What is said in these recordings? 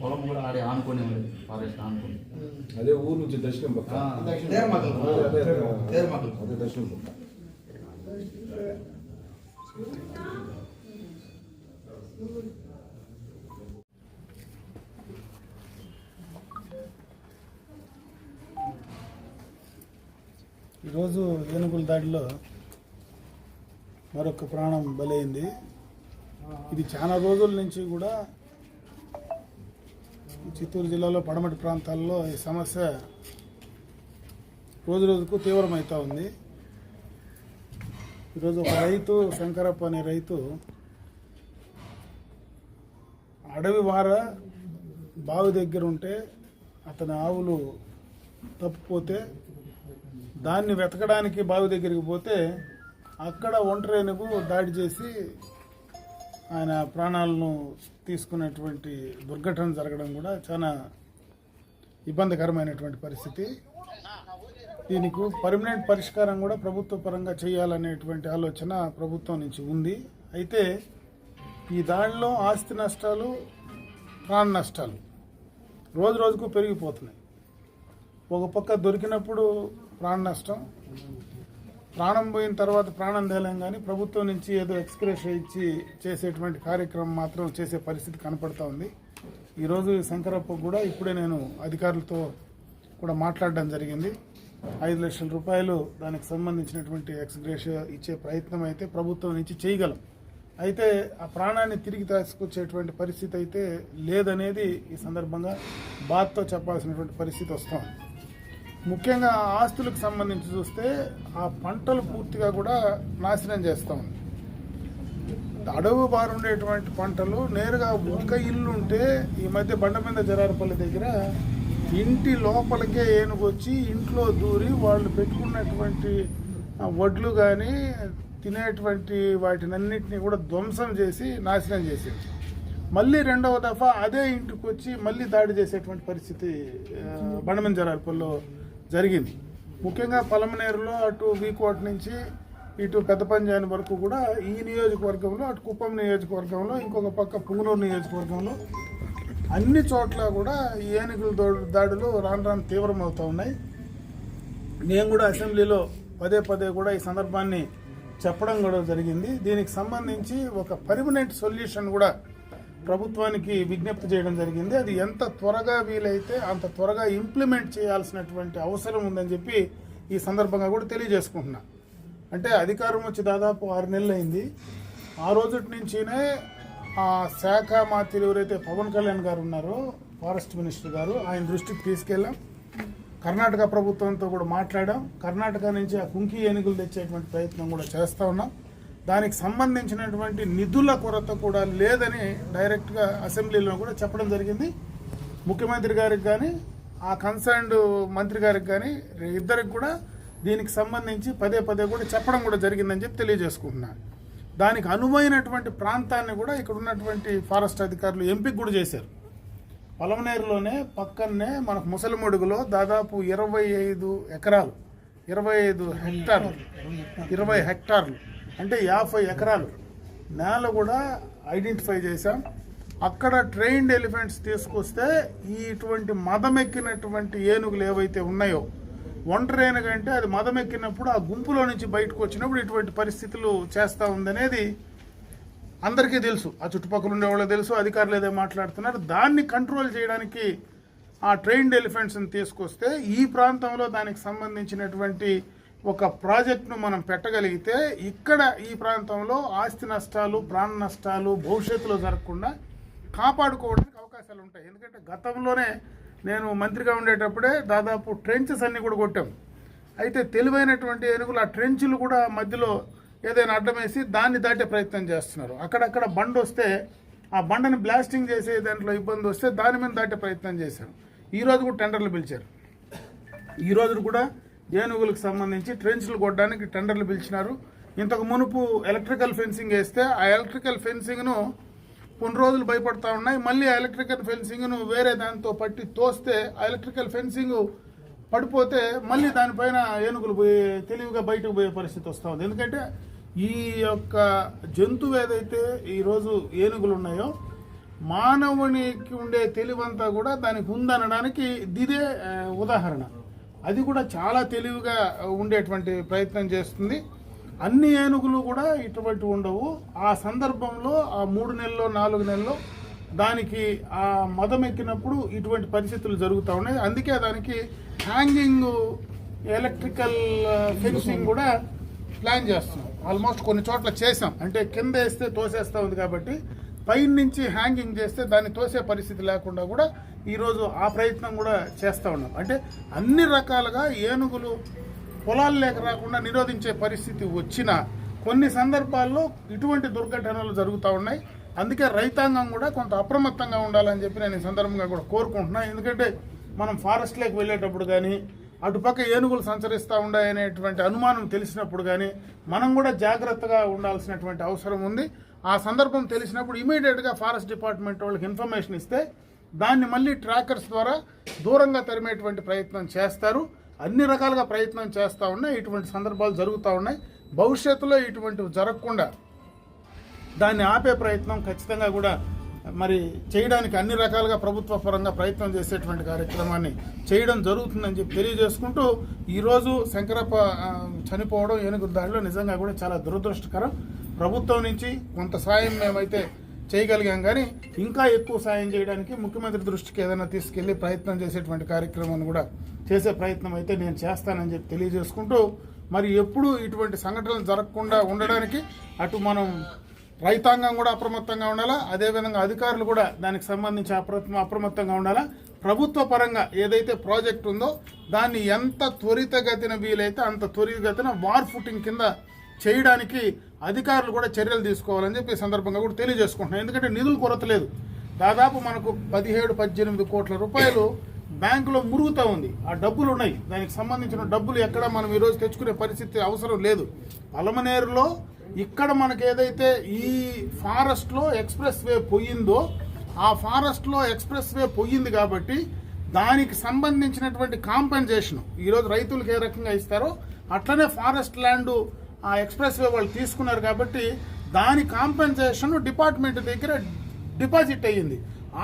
పొలం కూడా ఆడే ఆనుకొని ఉంది ఫారెస్ట్ ఆనుకొని అదే ఊరు నుంచి దర్శనం పక్క. అదే, అదే, తేరమగల్ అదే దర్శనం పక్క ఈరోజు ఏనుగుల దాడిలో మరొక ప్రాణం బలైంది. ఇది చాలా రోజుల నుంచి కూడా చిత్తూరు జిల్లాలో పడమటి ప్రాంతాల్లో ఈ సమస్య రోజు రోజుకు తీవ్రమవుతూ ఉంది. ఈరోజు ఒక రైతు శంకరప్ప అనే రైతు అడవి వార బావి దగ్గర ఉంటే అతని ఆవులు తప్పిపోతే దాన్ని వెతకడానికి బావి దగ్గరికి పోతే అక్కడ ఒంటరేనుగు దాడి చేసి ఆయన ప్రాణాలను తీసుకున్నటువంటి దుర్ఘటన జరగడం కూడా చాలా ఇబ్బందికరమైనటువంటి పరిస్థితి. దీనికి పర్మనెంట్ పరిష్కారం కూడా ప్రభుత్వ పరంగా చేయాలనేటువంటి ఆలోచన ప్రభుత్వం నుంచి ఉంది. అయితే ఈ దాడిలో ఆస్తి నష్టాలు ప్రాణ నష్టాలు రోజు రోజుకు పెరిగిపోతున్నాయి. ఒక పక్క దొరికినప్పుడు ప్రాణ నష్టం ప్రాణం పోయిన తర్వాత ప్రాణం తేలేం కానీ ప్రభుత్వం నుంచి ఏదో ఎక్స్ప్రెస్ ఇచ్చి చేసేటువంటి కార్యక్రమం మాత్రం చేసే పరిస్థితి కనపడతా ఉంది. ఈరోజు శంకరప్ప కూడా ఇప్పుడే నేను అధికారులతో కూడా మాట్లాడడం జరిగింది. ఐదు లక్షల రూపాయలు దానికి సంబంధించినటువంటి ఎక్స్గ్రేషియా ఇచ్చే ప్రయత్నం అయితే ప్రభుత్వం నుంచి చేయగలం. అయితే ఆ ప్రాణాన్ని తిరిగి తీసుకొచ్చేటువంటి పరిస్థితి అయితే లేదనేది ఈ సందర్భంగా బాధతో చెప్పాల్సినటువంటి పరిస్థితి వస్తుంది. ముఖ్యంగా ఆస్తులకు సంబంధించి చూస్తే ఆ పంటలు పూర్తిగా కూడా నాశనం చేస్తూ ఉంది. బారు ఉండేటటువంటి పంటలు నేరుగా ఒక ఇల్లు ఉంటే ఈ మధ్య బండ మీద జరారపల్లి దగ్గర ఇంటి లోపలికే ఏనుగొచ్చి ఇంట్లో దూరి వాళ్ళు పెట్టుకున్నటువంటి వడ్లు కానీ తినేటువంటి వాటినన్నిటిని కూడా ధ్వంసం చేసి నాశనం చేసేది. మళ్ళీ రెండవ దఫా అదే ఇంటికి వచ్చి మళ్ళీ దాడి చేసేటువంటి పరిస్థితి ఆ, జరారపల్లిలో జరిగింది. ముఖ్యంగా పలమనేరులో అటు వీకోట్ నుంచి ఇటు పెద్ద పంజాని వరకు కూడా ఈ నియోజకవర్గంలో అటు కుప్పం నియోజకవర్గంలో ఇంకొక పక్క పుంగనూరు నియోజకవర్గంలో అన్ని చోట్ల కూడా ఈ ఏనుగుల దాడులు రాను రాను తీవ్రమవుతూ ఉన్నాయి. నేను కూడా అసెంబ్లీలో పదే పదే కూడా ఈ సందర్భాన్ని చెప్పడం కూడా జరిగింది. దీనికి సంబంధించి ఒక పర్మనెంట్ సొల్యూషన్ కూడా ప్రభుత్వానికి విజ్ఞప్తి చేయడం జరిగింది. అది ఎంత త్వరగా వీలైతే అంత త్వరగా ఇంప్లిమెంట్ చేయాల్సినటువంటి అవసరం ఉందని చెప్పి ఈ సందర్భంగా కూడా తెలియజేసుకుంటున్నా. అంటే అధికారం వచ్చి దాదాపు ఆరు నెలలు అయింది ఆ రోజుటి నుంచినే ఆ శాఖ మాత్రులు ఎవరైతే పవన్ కళ్యాణ్ గారు ఉన్నారో ఫారెస్ట్ మినిస్టర్ గారు ఆయన దృష్టికి తీసుకెళ్ళాం. కర్ణాటక ప్రభుత్వంతో కూడా మాట్లాడాం. కర్ణాటక నుంచి ఆ కుంకి ఏనుగులు తెచ్చేటువంటి ప్రయత్నం కూడా చేస్తూ ఉన్నాం. దానికి సంబంధించినటువంటి నిధుల కొరత కూడా లేదని డైరెక్ట్గా అసెంబ్లీలో కూడా చెప్పడం జరిగింది. ముఖ్యమంత్రి గారికి కానీ ఆ కన్సర్న్డ్ మంత్రి గారికి కానీ ఇద్దరికి కూడా దీనికి సంబంధించి పదే పదే కూడా చెప్పడం కూడా జరిగిందని చెప్పి తెలియజేసుకుంటున్నాను దానికి అనువైనటువంటి ప్రాంతాన్ని కూడా ఇక్కడ ఉన్నటువంటి ఫారెస్ట్ అధికారులు ఎంపిక కూడా చేశారు. పొలమనేరులోనే పక్కనే మనకు ముసలిమడుగులో దాదాపు ఇరవై ఐదు ఎకరాలు ఇరవై ఐదు హెక్టార్లు ఇరవై హెక్టార్లు అంటే యాభై ఎకరాలు. నేల కూడా ఐడెంటిఫై చేశాం. అక్కడ ట్రైన్డ్ ఎలిఫెంట్స్ తీసుకొస్తే ఈ ఇటువంటి మదమెక్కినటువంటి ఏనుగులు ఏవైతే ఉన్నాయో ఒంటరి ఏనుగు అంటే అది మదమెక్కినప్పుడు ఆ గుంపులో నుంచి బయటకు వచ్చినప్పుడు ఇటువంటి పరిస్థితులు చేస్తూ ఉందనేది అందరికీ తెలుసు. ఆ చుట్టుపక్కల ఉండే వాళ్ళు తెలుసు అధికారులు ఏదో మాట్లాడుతున్నారు. దాన్ని కంట్రోల్ చేయడానికి ఆ ట్రైన్డ్ ఎలిఫెంట్స్ని తీసుకొస్తే ఈ ప్రాంతంలో దానికి సంబంధించినటువంటి ఒక ప్రాజెక్ట్ను మనం పెట్టగలిగితే ఇక్కడ ఈ ప్రాంతంలో ఆస్తి నష్టాలు ప్రాణ నష్టాలు భవిష్యత్తులో జరగకుండా కాపాడుకోవడానికి అవకాశాలు ఉంటాయి. ఎందుకంటే గతంలోనే నేను మంత్రిగా ఉండేటప్పుడే దాదాపు ట్రెంచెస్ అన్నీ కూడా కొట్టాం. అయితే తెలివైనటువంటి ఏనుగులు ఆ ట్రెంచులు కూడా మధ్యలో ఏదైనా అడ్డం వేసి దాన్ని దాటే ప్రయత్నం చేస్తున్నారు. అక్కడక్కడ బండ్ వస్తే ఆ బండని బ్లాస్టింగ్ చేసే దాంట్లో ఇబ్బంది వస్తే దాని మీద దాటే ప్రయత్నం చేశారు. ఈరోజు కూడా టెండర్లు పిలిచారు. ఈ కూడా ఏనుగులకు సంబంధించి ట్రెంచ్లు కొట్టడానికి టెండర్లు పిలిచినారు. ఇంతకు మునుపు ఎలక్ట్రికల్ ఫెన్సింగ్ వేస్తే ఆ ఎలక్ట్రికల్ ఫెన్సింగ్ను కొన్ని రోజులు భయపడతా ఉన్నాయి. మళ్ళీ ఆ ఎలక్ట్రికల్ ఫెన్సింగ్ను వేరే దానితో పట్టి తోస్తే ఆ ఎలక్ట్రికల్ ఫెన్సింగ్ పడిపోతే మళ్ళీ దానిపైన ఏనుగులు పోయే తెలివిగా బయటకు పోయే పరిస్థితి వస్తూ ఉంది. ఎందుకంటే ఈ యొక్క జంతువు ఏదైతే ఈరోజు ఏనుగులు ఉన్నాయో మానవునికి ఉండే తెలివంతా కూడా దానికి ఉందనడానికి ఇదే ఉదాహరణ. అది కూడా చాలా తెలివిగా ఉండేటువంటి ప్రయత్నం చేస్తుంది. అన్ని ఏనుగులు కూడా ఇటువంటి ఉండవు. ఆ సందర్భంలో ఆ మూడు నెలల్లో నాలుగు నెలల్లో దానికి ఆ మదం ఎక్కినప్పుడు ఇటువంటి పరిస్థితులు జరుగుతూ ఉన్నాయి. అందుకే దానికి హ్యాంగింగ్ ఎలక్ట్రికల్ ఫెన్సింగ్ కూడా ప్లాన్ చేస్తున్నాం. ఆల్మోస్ట్ కొన్ని చోట్ల చేసాం అంటే కింద వేస్తే తోసేస్తా ఉంది కాబట్టి పైన నుంచి హ్యాంగింగ్ చేస్తే దాన్ని తోసే పరిస్థితి లేకుండా కూడా ఈరోజు ఆ ప్రయత్నం కూడా చేస్తూ ఉన్నాం. అంటే అన్ని రకాలుగా ఏనుగులు పొలాలు లేక రాకుండా నిరోధించే పరిస్థితి వచ్చిన కొన్ని సందర్భాల్లో ఇటువంటి దుర్ఘటనలు జరుగుతూ ఉన్నాయి. అందుకే రైతాంగం కూడా కొంత అప్రమత్తంగా ఉండాలని చెప్పి నేను ఈ సందర్భంగా కూడా కోరుకుంటున్నాను ఎందుకంటే మనం ఫారెస్ట్లోకి వెళ్ళేటప్పుడు కానీ అటుపక్క ఏనుగులు సంచరిస్తూ ఉన్నాయనేటువంటి అనుమానం తెలిసినప్పుడు కానీ మనం కూడా జాగ్రత్తగా ఉండాల్సినటువంటి అవసరం ఉంది. ఆ సందర్భం తెలిసినప్పుడు ఇమీడియట్గా ఫారెస్ట్ డిపార్ట్మెంట్ వాళ్ళకి ఇన్ఫర్మేషన్ ఇస్తే దాన్ని మళ్ళీ ట్రాకర్స్ ద్వారా దూరంగా తరిమేటువంటి ప్రయత్నం చేస్తారు. అన్ని రకాలుగా ప్రయత్నం చేస్తూ ఉన్నాయి. ఇటువంటి సందర్భాలు జరుగుతూ ఉన్నాయి. భవిష్యత్తులో ఇటువంటివి జరగకుండా దాన్ని ఆపే ప్రయత్నం ఖచ్చితంగా కూడా మరి చేయడానికి అన్ని రకాలుగా ప్రభుత్వ పరంగా ప్రయత్నం చేసేటువంటి కార్యక్రమాన్ని చేయడం జరుగుతుందని చెప్పి తెలియజేసుకుంటూ ఈరోజు శంకరప్ప చనిపోవడం ఏనుగు దాడిలో నిజంగా కూడా చాలా దురదృష్టకరం. ప్రభుత్వం నుంచి కొంత సాయం మేమైతే చేయగలిగాం కానీ ఇంకా ఎక్కువ సాయం చేయడానికి ముఖ్యమంత్రి దృష్టికి ఏదైనా తీసుకెళ్ళి ప్రయత్నం చేసేటువంటి కార్యక్రమాన్ని కూడా చేసే ప్రయత్నం అయితే నేను చేస్తానని చెప్పి తెలియజేసుకుంటూ మరి ఎప్పుడూ ఇటువంటి సంఘటనలు జరగకుండా ఉండడానికి అటు మనం రైతాంగం కూడా అప్రమత్తంగా ఉండాలా? అదేవిధంగా అధికారులు కూడా దానికి సంబంధించి అప్రమ అప్రమత్తంగా ఉండాలా? ప్రభుత్వ పరంగా ఏదైతే ప్రాజెక్ట్ ఉందో దాన్ని ఎంత త్వరితగతిన వీలైతే అంత త్వరితగతిన వార్ ఫుటింగ్ కింద చేయడానికి అధికారులు కూడా చర్యలు తీసుకోవాలని చెప్పి ఈ సందర్భంగా కూడా తెలియజేసుకుంటున్నాం ఎందుకంటే నిధులు కొరత లేదు. దాదాపు మనకు పదిహేడు పద్దెనిమిది కోట్ల రూపాయలు బ్యాంకులో మురుగుతూ ఉంది. ఆ డబ్బులు ఉన్నాయి. దానికి సంబంధించిన డబ్బులు ఎక్కడ మనం ఈరోజు తెచ్చుకునే పరిస్థితి అవసరం లేదు. పలమనేరులో ఇక్కడ మనకి ఏదైతే ఈ ఫారెస్ట్లో ఎక్స్ప్రెస్ వే పోయిందో ఆ ఫారెస్ట్లో ఎక్స్ప్రెస్ వే పోయింది కాబట్టి దానికి సంబంధించినటువంటి కాంపెన్సేషన్ ఈరోజు రైతులకు ఏ రకంగా ఇస్తారో అట్లనే ఫారెస్ట్ ల్యాండ్ ఆ ఎక్స్ప్రెస్ వే వాళ్ళు తీసుకున్నారు కాబట్టి దాని కాంపెన్సేషన్ డిపార్ట్మెంట్ దగ్గర డిపాజిట్ అయ్యింది.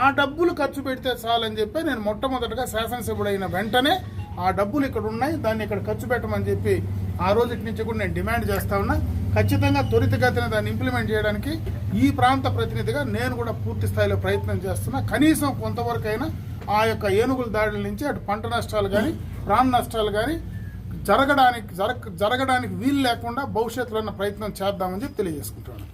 ఆ డబ్బులు ఖర్చు పెడితే చాలని చెప్పి నేను మొట్టమొదటగా శాసనసభ్యుడైన వెంటనే ఆ డబ్బులు ఇక్కడ ఉన్నాయి దాన్ని ఇక్కడ ఖర్చు పెట్టమని చెప్పి ఆ రోజు నుంచి కూడా నేను డిమాండ్ చేస్తా ఉన్నా. ఖచ్చితంగా త్వరితగతిన దాన్ని ఇంప్లిమెంట్ చేయడానికి ఈ ప్రాంత ప్రతినిధిగా నేను కూడా పూర్తి స్థాయిలో ప్రయత్నం చేస్తున్నా. కనీసం కొంతవరకైనా ఆ యొక్క ఏనుగుల దాడుల నుంచి అటు పంట నష్టాలు కానీ ప్రాణ నష్టాలు కానీ జరగడానికి జరగడానికి వీలు లేకుండా భవిష్యత్తులో ఉన్న ప్రయత్నం చేద్దామని చెప్పి తెలియజేసుకుంటున్నాను.